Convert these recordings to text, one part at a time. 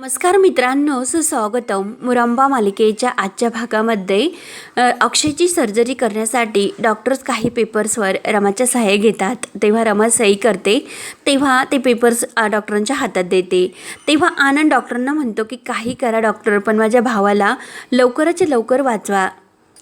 नमस्कार मित्रांनो सुस्वागतम. मुरंबा मालिकेच्या आजच्या भागामध्ये अक्षयची सर्जरी करण्यासाठी डॉक्टर्स काही पेपर्सवर रमाच्या सहाय्य घेतात. तेव्हा रमा सही करते तेव्हा ते पेपर्स डॉक्टरांच्या हातात देते. तेव्हा आनंद डॉक्टरांना म्हणतो की काही करा डॉक्टर पण माझ्या भावाला लवकरच लवकर वाचवा.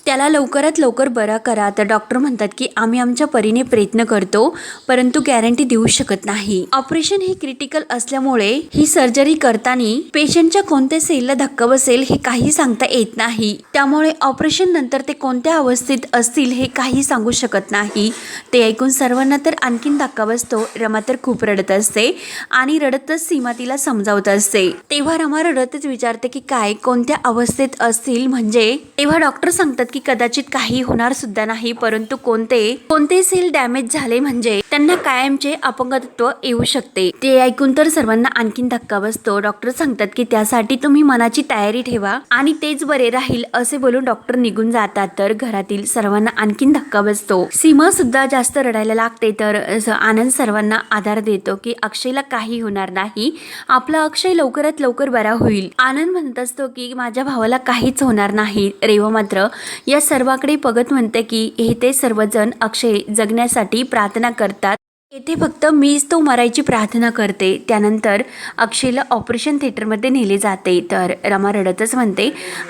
त्याला लवकरात लवकर बरा करा. तर डॉक्टर म्हणतात की आम्ही आमच्या परीने प्रयत्न करतो परंतु गॅरंटी देऊ शकत नाही. ऑपरेशन हे क्रिटिकल असल्यामुळे ही सर्जरी करताना पेशंटच्या कोणत्या सेलला धक्का बसेल हे काही सांगता येत नाही. त्यामुळे ऑपरेशन नंतर ते कोणत्या अवस्थेत असतील हे काही सांगू शकत नाही. ते ऐकून सर्वांना तर आणखीन धक्का बसतो. रमा तर खूप रडत असते आणि रडतच सीमा तिला समजावत असते. तेव्हा रमा रडतच विचारते की काय? कोणत्या अवस्थेत असतील? म्हणजे तेव्हा डॉक्टर सांगतात की कदाचित काही होणार सुद्धा नाही परंतु कोणते कोणते सेल डॅमेज झाले म्हणजे त्यांना कायमचे अपंगत्व येऊ शकते. ते ऐकून तर सर्वांना आणखीन धक्का बसतो. डॉक्टर सांगतात की त्यासाठी तुम्ही मनाची तयारी ठेवा आणि तेच बरे राहील असे बोलून डॉक्टर निघून जातात. तर घरातील सर्वांना आणखीन धक्का बसतो. सीमा सुद्धा जास्त रडायला लागते तर असं आनंद सर्वांना आधार देतो की अक्षयला काही होणार नाही. आपला अक्षय लवकरात लवकर बरा होईल. आनंद म्हणत असतो की माझ्या भावाला काहीच होणार नाही. रेवा मात्र या सर्वाकडे बघत म्हणते की हे ते सर्वजण अक्षय जगण्यासाठी प्रार्थना करतात. येथे फक्त मीच तो मरायची प्रार्थना करते. त्यानंतर अक्षयला ऑपरेशन थिएटरमध्ये नेले जाते. तर रमा रडतच म्हणते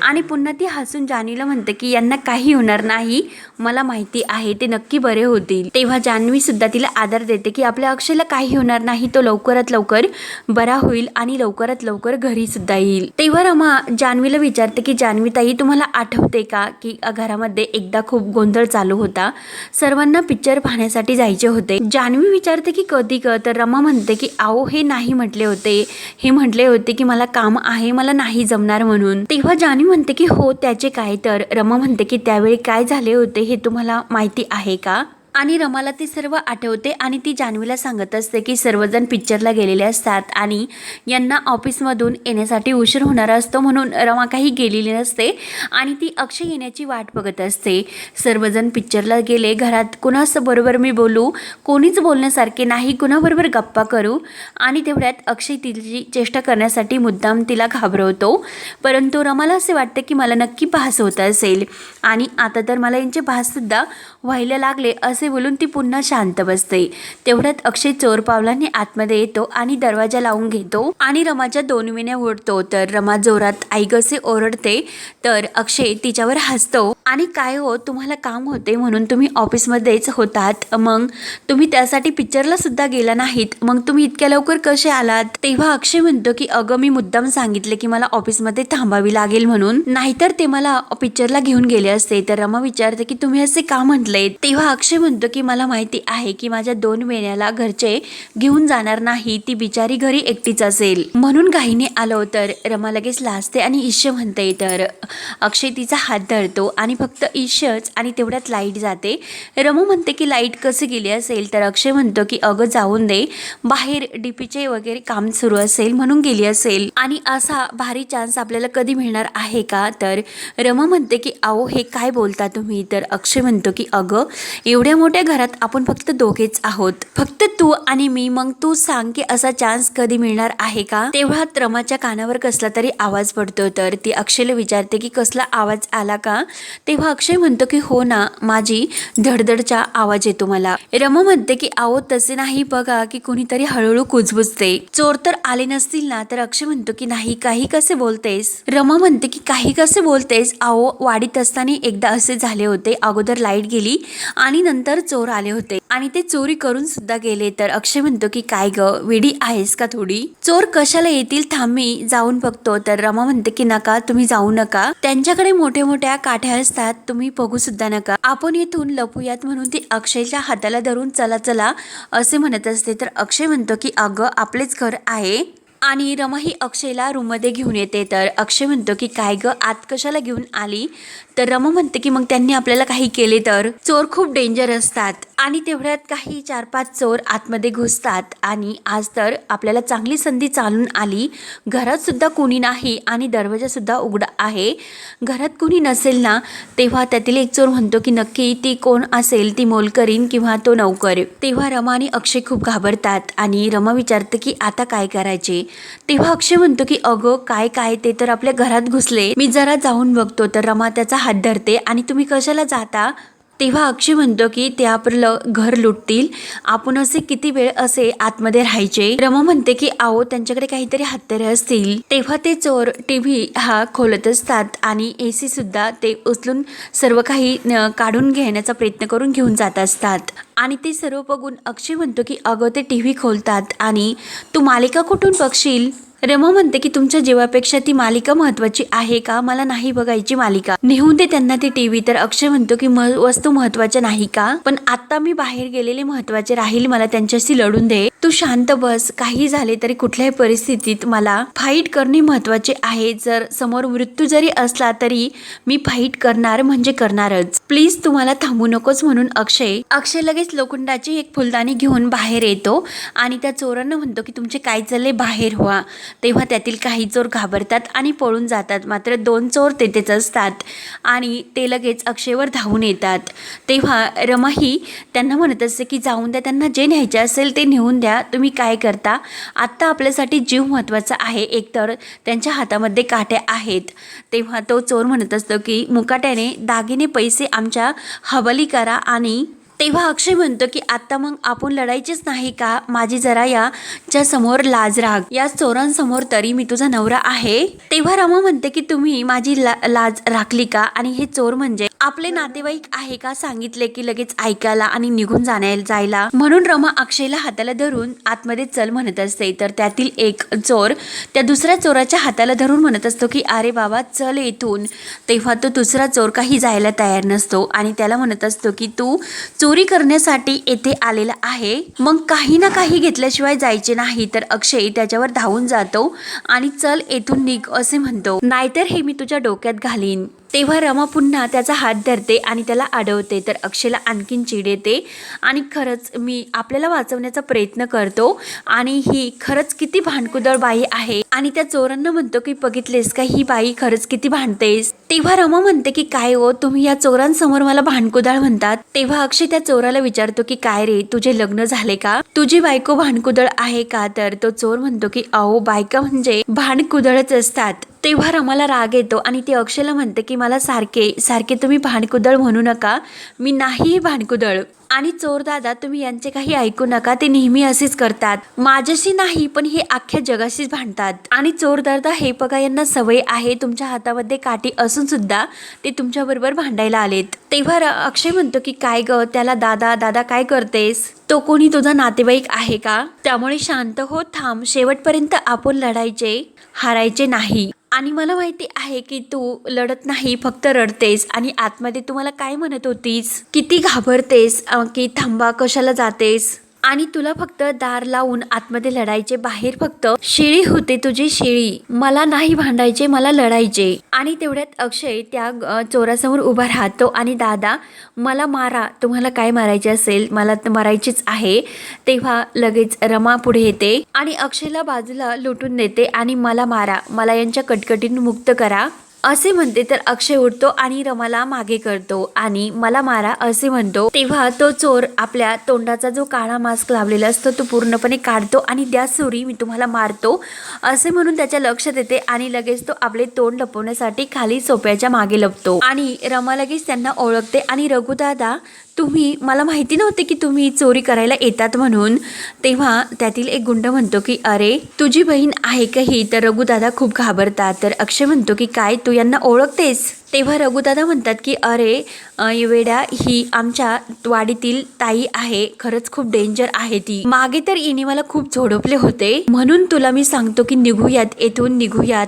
आणि पुन्हा ती हसून जान्हवीला म्हणते की यांना काही होणार नाही. मला माहिती आहे ते नक्की बरे होतील. तेव्हा जान्हवी सुद्धा तिला आधार देते की आपल्या अक्षयला काही होणार नाही तो लवकरात लवकर बरा होईल आणि लवकरात लवकर घरी सुद्धा येईल. तेव्हा रमा जान्हवीला विचारते की जान्हवी ताई तुम्हाला आठवते का की घरामध्ये एकदा खूप गोंधळ चालू होता? सर्वांना पिक्चर पाहण्यासाठी जायचे होते. जान्हवी मी विचारते की कधी ग? तर रमा म्हणते की आओ हे नाही म्हटले होते. हे म्हटले होते की मला काम आहे मला नाही जमणार म्हणून. तेव्हा जानी म्हणते की हो त्याचे काय? तर रमा म्हणते की त्यावेळी काय झाले होते हे तुम्हाला माहिती आहे का? आणि रमाला ते सर्व आठवते आणि ती जान्हवीला सांगत असते की सर्वजण पिक्चरला गेलेले असतात आणि यांना ऑफिसमधून येण्यासाठी उशीर होणार असतो म्हणून रमा काही गेलेली नसते आणि ती अक्षय येण्याची वाट बघत असते. सर्वजण पिक्चरला गेले. घरात कुणास बरोबर मी बोलू? कोणीच बोलण्यासारखे नाही. कुणाबरोबर गप्पा करू? आणि तेवढ्यात अक्षय तिची चेष्टा करण्यासाठी मुद्दाम तिला घाबरवतो. परंतु रमाला असे वाटते की मला नक्की भास होत असेल. आणि आता तर मला यांचे भाससुद्धा व्हायला लागले असे बोलून ती पुन्हा शांत बसते. तेवढ्यात अक्षय चोर पावलांनी आतमध्ये येतो आणि दरवाजा लावून घेतो आणि रमाच्या दोन विण्या ओढतो. तर रमा जोरात आईगसे ओरडते. तर अक्षय तिच्यावर हसतो. आणि काय हो तुम्हाला काम होते म्हणून तुम्ही ऑफिसमध्येच होतात. मग तुम्ही त्यासाठी पिक्चरला सुद्धा गेला नाहीत. मग तुम्ही इतक्या लवकर कसे आलात? तेव्हा अक्षय म्हणतो की अगं मी मुद्दाम सांगितले की मला ऑफिसमध्ये थांबावी लागेल म्हणून. नाहीतर ते मला पिक्चरला घेऊन गेले असते. तर रमा विचारते की तुम्ही असे का म्हटले तेव्हा अक्षय म्हणतो की मला माहिती आहे की माझ्या दोन वेण्याला घरचे घेऊन जाणार नाही ती बिचारी घरी एकटीच असेल. म्हणून घाईने आलो तर रमा लगेच लाजते आणि ईश्य म्हणते तर अक्षय तिचा हात धरतो आणि फक्त ईश्यच आणि तेवढ्यात लाइट जाते. रमू म्हणते की लाइट कसे गेली असेल? तर अक्षय म्हणतो की अगं जाऊन दे. बाहेर डीपीचे वगैरे काम सुरू असेल म्हणून गेली असेल. आणि असा भारी चान्स आपल्याला कधी मिळणार आहे का? तर रमा म्हणते की आओ हे काय बोलता तुम्ही? तर अक्षय म्हणतो की अगं एवढ्या मोठ्या घरात आपण फक्त दोघेच आहोत. फक्त तू आणि मी मग तू सांग की असा चान्स कधी मिळणार आहे का? तेव्हा रमाच्या कानावर कसला तरी आवाज पडतो तर ती अक्षयला विचारते की कसला आवाज आला का? तेव्हा अक्षय म्हणतो की हो ना माझी धडधडचा आवाज येतो मला. रमा म्हणते की आहो तसे नाही बघा की कुणीतरी हळूहळू कुजबुजते. चोर तर आले नसतील ना तर अक्षय म्हणतो की नाही काही कसे बोलतेस? रमा म्हणते की काही कसे बोलतेस? आहो वाढीत असताना एकदा असे झाले होते. अगोदर लाइट गेली आणि नंतर चोर आले होते. आणि ते चोरी करून सुद्धा गेले. तर अक्षय म्हणतो की काय ग वेडी आहेस का थोडी? चोर कशाला येतील? थांबी जाऊन बघतो. तर रमा म्हणते की नका तुम्ही जाऊ नका. त्यांच्याकडे मोठ्या मोठ्या काठ्या असतात. तुम्ही बघू सुद्धा नका. आपण येथून लपूयात म्हणून ती अक्षयच्या हाताला धरून चला चला असे म्हणत असते. तर अक्षय म्हणतो की अगं आपलेच घर आहे. आणि रमा ही अक्षयला रूममध्ये घेऊन येते. तर अक्षय म्हणतो की काय ग आत कशाला घेऊन आली? तर रमा म्हणते की मग त्यांनी आपल्याला काही केले तर? चोर खूप डेंजर असतात. आणि तेवढ्यात काही चार पाच चोर आतमध्ये घुसतात. आणि आज तर आपल्याला चांगली संधी चालून आली. घरात सुद्धा कोणी नाही आणि दरवाजा सुद्धा उघडा आहे. घरात कोणी नसेल ना तेव्हा त्यातील एक चोर म्हणतो की नक्की ती कोण असेल? ती मोलकरीन किंवा तो नौकर? तेव्हा रमा आणि अक्षय खूप घाबरतात. आणि रमा विचारते की आता काय करायचे? तेव्हा अक्षय म्हणतो की अगं काय काय ते तर आपल्या घरात घुसले. मी जरा जाऊन बघतो. तर रमा त्याचा हात धरते आणि तुम्ही कशाला जाता? तेव्हा अक्षय म्हणतो की ते आपलं घर लुटतील. आपण असे किती वेळ असे आतमध्ये राहायचे? रमा म्हणते की आओ त्यांच्याकडे काहीतरी हत्यारे असतील. तेव्हा ते चोर टीव्ही हा खोलत असतात आणि ए सी सुद्धा ते उचलून सर्व काही न- काढून घेण्याचा प्रयत्न करून घेऊन जात असतात. आणि ते सर्व बघून अक्षय म्हणतो की अगं ते टी व्ही खोलतात आणि तू मालिका कुठून बघशील? रेमो म्हणते की तुमच्या जीवापेक्षा ती मालिका महत्वाची आहे का? मला नाही बघायची मालिका. नेहून दे त्यांना ती टीव्ही तर अक्षय म्हणतो की म- वस्तू महत्त्वाच्या नाही का? पण आता मी बाहेर गेलेले महत्त्वाचे राहील मला त्यांच्याशी लढून दे. तू शांत बस. काही झाले तरी कुठल्याही परिस्थितीत मला फाईट करणे महत्त्वाचे आहे. जर समोर मृत्यू जरी असला तरी मी फाईट करणार म्हणजे करणारच. प्लीज तुम्हाला थांबू नकोस म्हणून अक्षय. अक्षय लगेच लोखंडाची एक फुलदाणी घेऊन बाहेर येतो आणि त्या चोरांना म्हणतो की तुमचे काय चालले? बाहेर व्हा. तेव्हा त्यातील काही चोर घाबरतात आणि पळून जातात. मात्र दोन चोर तेथेच असतात आणि ते लगेच अक्षयवर धावून येतात. तेव्हा रमाही त्यांना म्हणत असते की जाऊन द्या त्यांना जे न्यायचे असेल ते नेऊन द्या. तुम्ही काय करता? आत्ता आपल्यासाठी जीव महत्त्वाचा आहे. एकतर त्यांच्या हातामध्ये काटे आहेत. तेव्हा तो चोर म्हणत असतो की मुकाट्याने दागिने पैसे आमच्या हवाली करा आणि तेव्हा अक्षय म्हणतो की आता मग आपण लढायचीच नाही का? माझी जरा याच्या समोर लाज राग या चोरांसमोर तरी मी तुझा नवरा आहे. तेव्हा रमा म्हणते की तुम्ही माझी ला, लाज राखली का? आणि हे चोर म्हणजे आपले नातेवाईक आहे का? सांगितले की लगेच ऐकायला आणि निघून जाण्या जायला. म्हणून रमा अक्षयला हाताला धरून आतमध्ये चल म्हणत असते. तर त्यातील एक चोर त्या दुसऱ्या चोराच्या हाताला धरून म्हणत असतो की अरे बाबा चल इथून. तेव्हा तो दुसरा चोर काही जायला तयार नसतो आणि त्याला म्हणत असतो की तू चोरी करण्यासाठी येथे आलेला आहे. मग काही ना काही घेतल्याशिवाय जायचे नाही तर अक्षय त्याच्यावर धावून जातो आणि चल येथून निघ असे म्हणतो. नाहीतर हे मी तुझ्या डोक्यात घालीन. तेव्हा रमा पुन्हा त्याचा हात धरते आणि त्याला अडवते तर अक्षयला आणखीन चिड येते. आणि खरंच मी आपल्याला वाचवण्याचा प्रयत्न करतो. आणि ही खरंच किती भांडकुदळ बाई आहे. आणि त्या चोरांना म्हणतो की बघितलेस का ही बाई खरंच किती भांडतेस? तेव्हा रमा म्हणते की काय हो? तुम्ही या चोरांसमोर मला भांडकुदळ म्हणतात. तेव्हा अक्षय त्या चोराला विचारतो की काय रे? तुझे लग्न झाले का? तुझी बायको भांडकुदळ आहे का? तर तो चोर म्हणतो की अहो बायका म्हणजे भांडकुदळच असतात. तेव्हा रमाला राग येतो आणि ती अक्षयला म्हणते की मला सारखे सारखे तुम्ही भांडकुदळ म्हणू नका. मी नाही भांडकुदळ. आणि चोर दादा तुम्ही यांचे काही ऐकू नका ते नेहमी असेच करतात. माझ्याशी नाही पण हे अख्ख्या जगाशीच भांडतात. आणि चोर दादा हे बघा यांना सवय आहे तुमच्या हातामध्ये काठी असून सुद्धा ते तुमच्या बरोबर भांडायला आलेत. तेव्हा र- अक्षय म्हणतो की काय ग त्याला दादा दादा काय करतेस? तो कोणी तुझा नातेवाईक आहे का? त्यामुळे शांत हो थांब शेवटपर्यंत आपण लढायचे हारायचे नाही. आणि मला माहिती आहे की तू लढत नाही फक्त रडतेस. आणि आतमध्ये तुम्हाला काय म्हणत होतीस? किती घाबरतेस? की थांबा कशाला जातेस? आणि तुला फक्त दार लावून आतमध्ये लढायचे बाहेर फक्त. शिळी होते तुझी शिळी. मला नाही भांडायचे मला लढायचे. आणि तेवढ्यात अक्षय त्या चोरासमोर उभा राहतो आणि दादा मला मारा. तुम्हाला काय मारायचे असेल? मला तर मारायचीच आहे. तेव्हा लगेच रमा पुढे येते आणि अक्षयला बाजूला लुटून देते आणि मला मारा. मला यांच्या कटकटीतून मुक्त करा. असे म्हणते तर अक्षय उठतो आणि रमाला मागे करतो आणि मला मारा असे म्हणतो. तेव्हा तो चोर आपल्या तोंडाचा जो काळा मास्क लावलेला असतो तो पूर्णपणे काढतो आणि द्या सुरी मी तुम्हाला मारतो असे म्हणून त्याच्या लक्षात येते आणि लगेच तो आपले तोंड लपवण्यासाठी खाली सोप्याच्या मागे लपतो. आणि रमा लगेच त्यांना ओळखते आणि रघुदादा तुम्ही मला माहिती नव्हते की तुम्ही चोरी करायला येतात म्हणून. तेव्हा त्यातील एक गुंड म्हणतो की अरे तुझी बहीण आहे का ही? तर रघुदादा खूप घाबरतात. तर अक्षय म्हणतो की काय तू यांना ओळखतेस? तेव्हा रघुदादा म्हणतात की अरे अ, वेड्या ही आमच्या वाडीतील ताई आहे. खरंच खूप डेंजर आहे ती. मागे तर इने मला खूप झोडपले होते. म्हणून तुला मी सांगतो की निघूयात येथून निघूयात.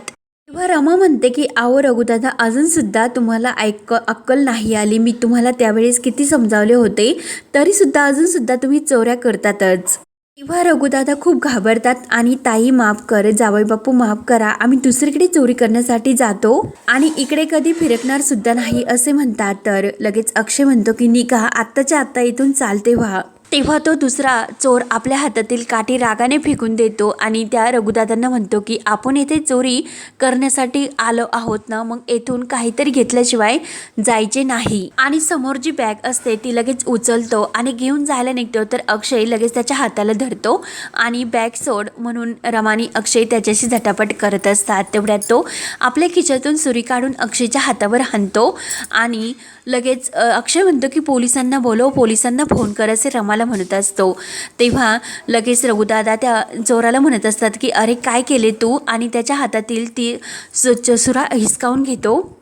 तेव्हा रमा म्हणते की आहो रघुदादा अजूनसुद्धा तुम्हाला ऐक अक्कल नाही आली. मी तुम्हाला त्यावेळेस किती समजावले होते तरीसुद्धा अजूनसुद्धा तुम्ही चोऱ्या करतातच. तेव्हा रघुदादा खूप घाबरतात आणि ताई माफ कर. जावई बापू माफ करा. आम्ही दुसरीकडे चोरी करण्यासाठी जातो आणि इकडे कधी फिरकणार सुद्धा नाही असे म्हणतात. तर लगेच अक्षय म्हणतो की निघा. आत्ताच्या आत्ता इथून चालते व्हा. तेव्हा तो दुसरा चोर आपल्या हातातील काठी रागाने फेकून देतो आणि त्या रघुदादांना म्हणतो की आपण येथे चोरी करण्यासाठी आलो आहोत ना मग येथून काहीतरी घेतल्याशिवाय जायचे नाही. आणि समोर जी बॅग असते ती लगेच उचलतो आणि घेऊन जायला निघतो तर अक्षय लगेच त्याच्या हाताला धरतो आणि बॅग सोड म्हणून रमानी अक्षय त्याच्याशी झटापट करत असतात. तेवढ्यात तो आपल्या खिशातून सुरी काढून अक्षयच्या हातावर हाणतो आणि लगेच अक्षय म्हणतो की पोलिसांना बोलव पोलिसांना फोन कर असे जोराला म्हणत असतो. तेव्हा लगेच रघुदादा त्या चोराला म्हणत असतात की अरे काय केले तू? आणि त्याच्या हातातील ती चसुरा सुरा हिसकावून घेतो.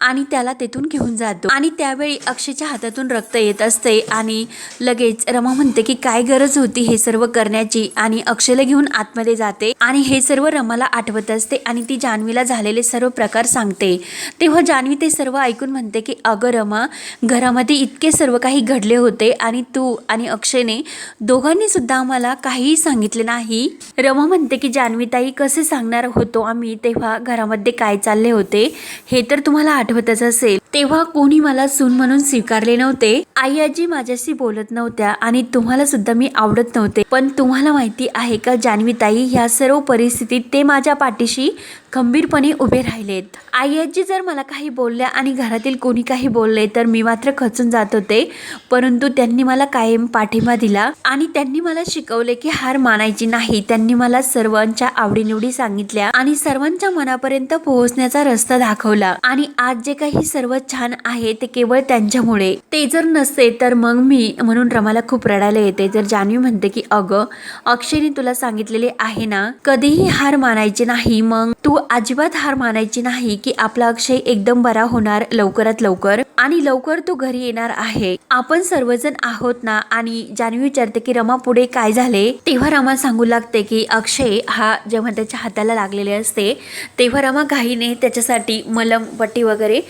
आणि त्याला तेथून घेऊन जातो. आणि त्यावेळी अक्षयच्या हातातून रक्त येत असते आणि लगेच रमा म्हणते की काय गरज होती हे सर्व करण्याची? आणि अक्षयला घेऊन आतमध्ये जाते. आणि हे सर्व रमाला आठवत असते आणि ती जान्हवीला झालेले सर्व प्रकार सांगते. तेव्हा जान्हवी ते सर्व ऐकून म्हणते की अगं रमा घरामध्ये इतके सर्व काही घडले होते आणि तू आणि अक्षयने दोघांनी सुद्धा आम्हाला काहीही सांगितले नाही. रमा म्हणते की जान्हवीताई कसे सांगणार होतो आम्ही तेव्हा घरामध्ये काय चालले होते? हे तर तुम्हाला आठवतच असेल. तेव्हा कोणी मला सून म्हणून स्वीकारले नव्हते. आई आजी माझ्याशी बोलत नव्हत्या आणि तुम्हाला सुद्धा मी आवडत नव्हते. पण तुम्हाला माहिती आहे का जान्हवी ताई ह्या सर्व परिस्थितीत ते माझ्या पाठीशी खंबीरपणे उभे राहिलेत. आई आजी जर मला काही बोलल्या आणि घरातील कोणी काही बोलले तर मी मात्र खचून जात होते. परंतु त्यांनी मला कायम पाठिंबा दिला आणि त्यांनी मला शिकवले की हार मानायची नाही. त्यांनी मला सर्वांच्या आवडीनिवडी सांगितल्या आणि सर्वांच्या मनापर्यंत पोहोचण्याचा रस्ता दाखवला आणि आज जे काही सर्व छान आहे ते केवळ त्यांच्यामुळे. ते जर नसते तर मग मी म्हणून रमाला खूप रडायला येते. जर जान्हवी म्हणते की अगं अक्षयने तुला सांगितलेले आहे ना कधीही हार मानायची नाही मग तू अजिबात हार मानायची नाही की आपला अक्षय एकदम बरा होणार लवकरात लवकर आणि लवकर तो घरी येणार आहे. आपण सर्वजण आहोत ना आणि जान्हवी विचारते की रमा पुढे काय झाले? तेव्हा रमा सांगू लागते की अक्षय हा जेव्हा त्याच्या हाताला लागलेले असते तेव्हा रमा घाईने त्याच्यासाठी मलम पट्टी वगैरे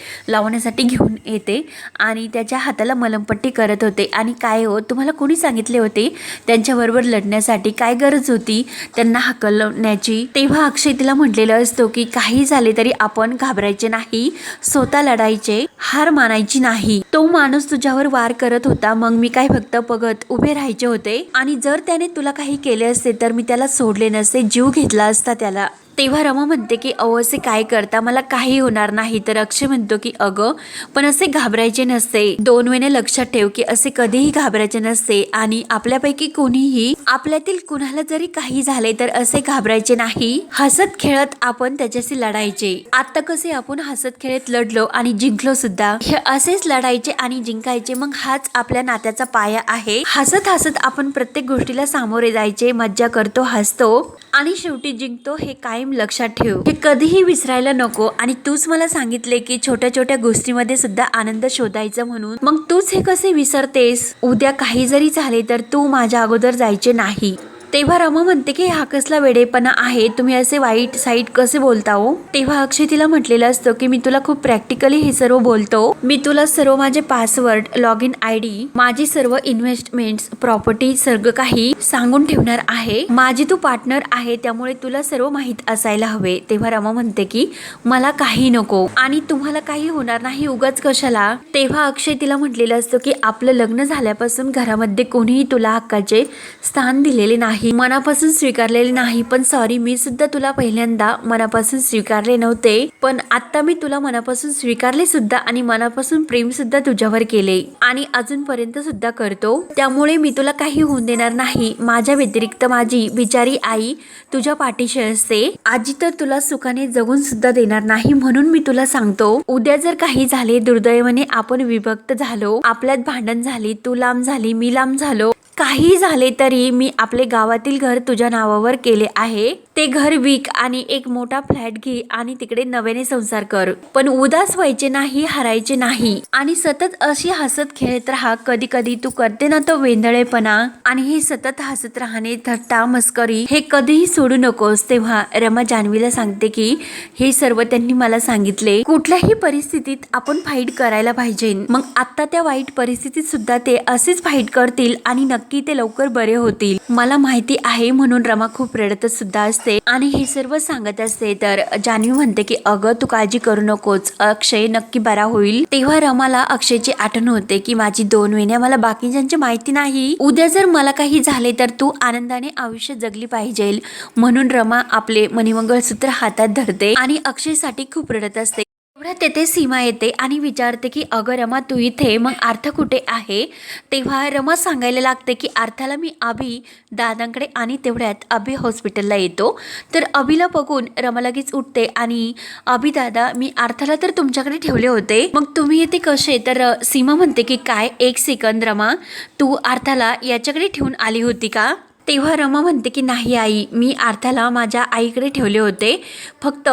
करण्यासाठी घेऊन येते आणि त्याच्या हाताला मलमपट्टी करत होते. आणि काय हो तुम्हाला कोणी सांगितले होते? त्यांच्याबरोबर लढण्यासाठी काय गरज होती? त्यांना हकलण्याची. तेव्हा अक्षय तिला म्हटलेलं असतो की काही झाले तरी आपण घाबरायचे नाही स्वतः लढायचे हार मानायची नाही. तो माणूस तुझ्यावर वार करत होता मग मी काय फक्त बघत उभे राहायचे होते? आणि जर त्याने तुला काही केले असते तर मी त्याला सोडले नसते जीव घेतला असता त्याला. तेव्हा रमा म्हणते की अहो असे काय करता? मला काही होणार नाही. तर अक्षय म्हणतो की अगं पण असे घाबरायचे नसते. दोन वेळेने लक्षात ठेव की असे कधीही घाबरायचे नसते आणि आपल्यापैकी कोणीही आपल्यातील कुणाला जरी काही झाले तर असे घाबरायचे नाही. हसत खेळत आपण त्याच्याशी लढायचे. आता कसे आपण हसत खेळत लढलो आणि जिंकलो सुद्धा. हे असेच लढायचे आणि जिंकायचे. मग हाच आपल्या नात्याचा पाया आहे. हसत हसत आपण प्रत्येक गोष्टीला सामोरे जायचे. मज्जा करतो हसतो आणि शेवटी जिंकतो हे कायम लक्षात ठेव. हे कधीही विसरायला नको आणि तूच मला सांगितले की छोट्या छोट्या गोष्टीमध्ये सुद्धा आनंद शोधायचा म्हणून. मग तूच हे कसे विसरतेस? उद्या काही जरी झाले तर तू माझ्या अगोदर जायचे नाही. तेव्हा रमा म्हणते की हा कसला वेडेपणा आहे? तुम्ही असे वाईट साईट कसे बोलता हो? तेव्हा अक्षय तिला म्हटलेलं असतं की मी तुला खूप प्रॅक्टिकली हे सर्व बोलतो. मी तुला सर्व माझे password log in I D माझी सर्व इन्व्हेस्टमेंट प्रॉपर्टी सर्व काही सांगून ठेवणार आहे. माझी तू पार्टनर आहे त्यामुळे तुला सर्व माहीत असायला हवे. तेव्हा रमा म्हणते की मला काही नको. आणि तुम्हाला काही होणार नाही उगाच कशाला? तेव्हा अक्षय तिला म्हटलेलं असतं की आपलं लग्न झाल्यापासून घरामध्ये कोणीही तुला हक्काचे स्थान दिलेले नाही. मनापासून स्वीकारलेले नाही. पण सॉरी मी सुद्धा तुला पहिल्यांदा मनापासून स्वीकारले नव्हते. पण आता मी तुला मनापासून स्वीकारले सुद्धा आणि मनापासून प्रेम सुद्धा तुझ्यावर केले. आणि अजूनपर्यंत सुद्धा करतो. त्यामुळे मी तुला काही होऊन देणार नाही. माझ्या व्यतिरिक्त माझी बिचारी आई तुझ्या पाठीशी असते. आजी तर तुला सुखाने जगून सुद्धा देणार नाही म्हणून मी तुला सांगतो. उद्या जर काही झाले दुर्दैवाने आपण विभक्त झालो. आपल्यात भांडण झाली तू लांब झाली मी लांब झालो. काही झाले तरी मी आपले गावातील घर तुझ्या नावावर केले आहे. ते घर विक आणि एक मोठा फ्लॅट घे आणि तिकडे नव्याने संसार कर. पण उदास व्हायचे नाही हरायचे नाही. आणि सतत अशी हसत खेळत राहा कधी कधी तू करते ना तो वेंदळेपणा आणि हे सतत हसत राहणे थट्टा मस्करी हे कधीही सोडू नकोस. तेव्हा रमा जान्हवीला सांगते की हे सर्व त्यांनी मला सांगितले. कुठल्याही परिस्थितीत आपण फाईट करायला पाहिजे. मग आता त्या वाईट परिस्थितीत सुद्धा ते असेच फाईट करतील आणि नक्की ते लवकर बरे होतील. मला माहिती आहे म्हणून रमा खूप रडतच सुद्धा असते. आणि हे सर्व सांगत असते तर जान्हवी म्हणते की अगं तू काळजी करू नकोच अक्षय नक्की बरा होईल. तेव्हा रमाला अक्षयची आठवण होते की माझी दोन महिने मला बाकीच्यांची माहिती नाही. उद्या जर मला काही झाले तर तू आनंदाने आयुष्य जगली पाहिजे म्हणून रमा आपले मणिमंगळसूत्र हातात धरते आणि अक्षयसाठी खूप रडत असते. एवढ्या तेथे सीमा येते आणि विचारते की अगं रमा तू इथे? मग अर्थ कुठे आहे? तेव्हा रमा सांगायला लागते की अर्थाला मी अभि दादांकडे आणि तेवढ्यात अभि हॉस्पिटलला येतो. तर अभिला बघून रमा लगेच उठते आणि अभि दादा मी अर्थाला तर तुमच्याकडे ठेवले होते. मग तुम्ही येते कसे? तर सीमा म्हणते की काय? एक सेकंद रमा. तू अर्थाला याच्याकडे ठेवून आली होती का? तेव्हा रमा म्हणते की नाही आई मी अर्थाला माझ्या आईकडे ठेवले होते. फक्त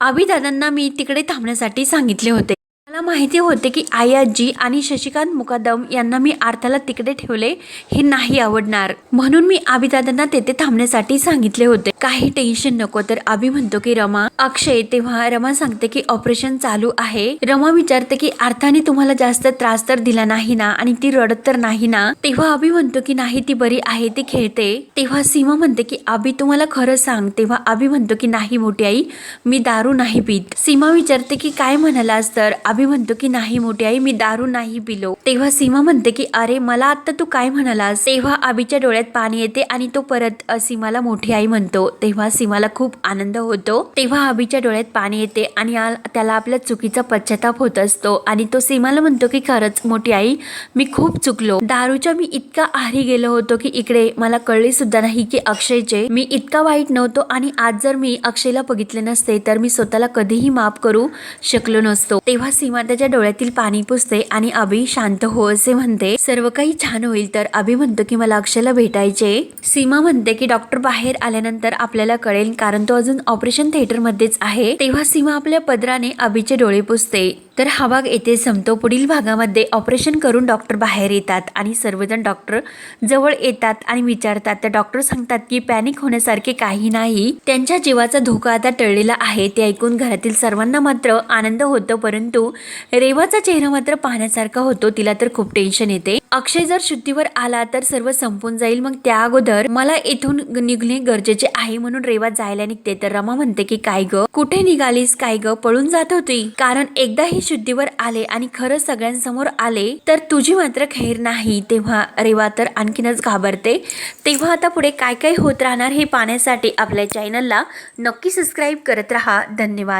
अभिदादांना मी तिकडे थांबण्यासाठी सांगितले होते. मला माहिती होते की आयाजी आणि शशिकांत मुकादम यांना मी अर्थाला तिकडे ठेवले हे नाही आवडणार. म्हणून मी आबीदादांना तेथे थांबण्यासाठी सांगितले होते. काही टेन्शन नको तर आबी म्हणतो की रमा अक्षय तेव्हा रमा सांगते की ऑपरेशन चालू आहे. रमा विचारते की अर्थाने तुम्हाला जास्त त्रास तर दिला नाही ना? आणि ती रडत तर नाही ना? तेव्हा अभि म्हणतो की नाही ती बरी आहे ती खेळते. तेव्हा सीमा म्हणते की आबी तुम्हाला खरं सांग. तेव्हा आबी म्हणतो की नाही मोठी आई मी दारू नाही पित. सीमा विचारते की काय म्हणालास? तर अभि म्हणतो की नाही मोठी आई मी दारू नाही पिलो. तेव्हा सीमा म्हणते की अरे मला आता तू काय म्हणालास? तेव्हा आबीच्या डोळ्यात पाणी येते आणि तो परत सीमाला मोठी आई म्हणतो. तेव्हा सीमाला खूप आनंद होतो. तेव्हा आबीच्या डोळ्यात पाणी येते आणि त्याला आपल्या चुकीचा पश्चाताप होत असतो आणि तो सीमाला म्हणतो की खरंच मोठी आई मी खूप चुकलो. दारूच्या मी इतका आहारी गेलो होतो की इकडे मला कळले सुद्धा नाही की अक्षयचे. मी इतका वाईट नव्हतो आणि आज जर मी अक्षयला बघितले नसते तर मी स्वतःला कधीही माफ करू शकलो नसतो. तेव्हा सीमा त्याच्या डोळ्यातील पाणी पुसते आणि अभि शांत हो असे म्हणते सर्व काही छान होईल. तर अभि म्हणतो की मला अक्षयला भेटायचे सीमा म्हणते की डॉक्टर बाहेर आल्यानंतर आपल्याला कळेल कारण तो अजून ऑपरेशन थिएटर मध्येच आहे. तेव्हा सीमा आपल्या पदराने अभिचे डोळे पुसते. तर हा भाग येथे संपतो. पुढील भागामध्ये ऑपरेशन करून डॉक्टर बाहेर येतात आणि सर्वजण डॉक्टर जवळ येतात आणि विचारतात. तर डॉक्टर सांगतात की पॅनिक होण्यासारखे काही नाही. त्यांच्या जीवाचा धोका आता टळलेला आहे. ते ऐकून घरातील सर्वांना मात्र आनंद होतो परंतु रेवाचा चेहरा मात्र पाहण्यासारखा होतो. तिला तर खूप टेन्शन येते. अक्षय जर शुद्धीवर आला तर सर्व संपून जाईल. मग त्या अगोदर मला इथून निघणे गरजेचे आहे म्हणून रेवा जायला निघते. तर रमा म्हणते की काय ग? कुठे निघालीस? काय ग? पळून जात होती. कारण एकदा ही शुद्धीवर आले आणि खरं सगळ्यांसमोर आले तर तुझी मात्र खैर नाही. तेव्हा रेवा तर आणखीनच घाबरते. तेव्हा आता पुढे काय काय होत राहणार हे पाहण्यासाठी आपल्या चॅनलला नक्की सबस्क्राईब करत राहा. धन्यवाद.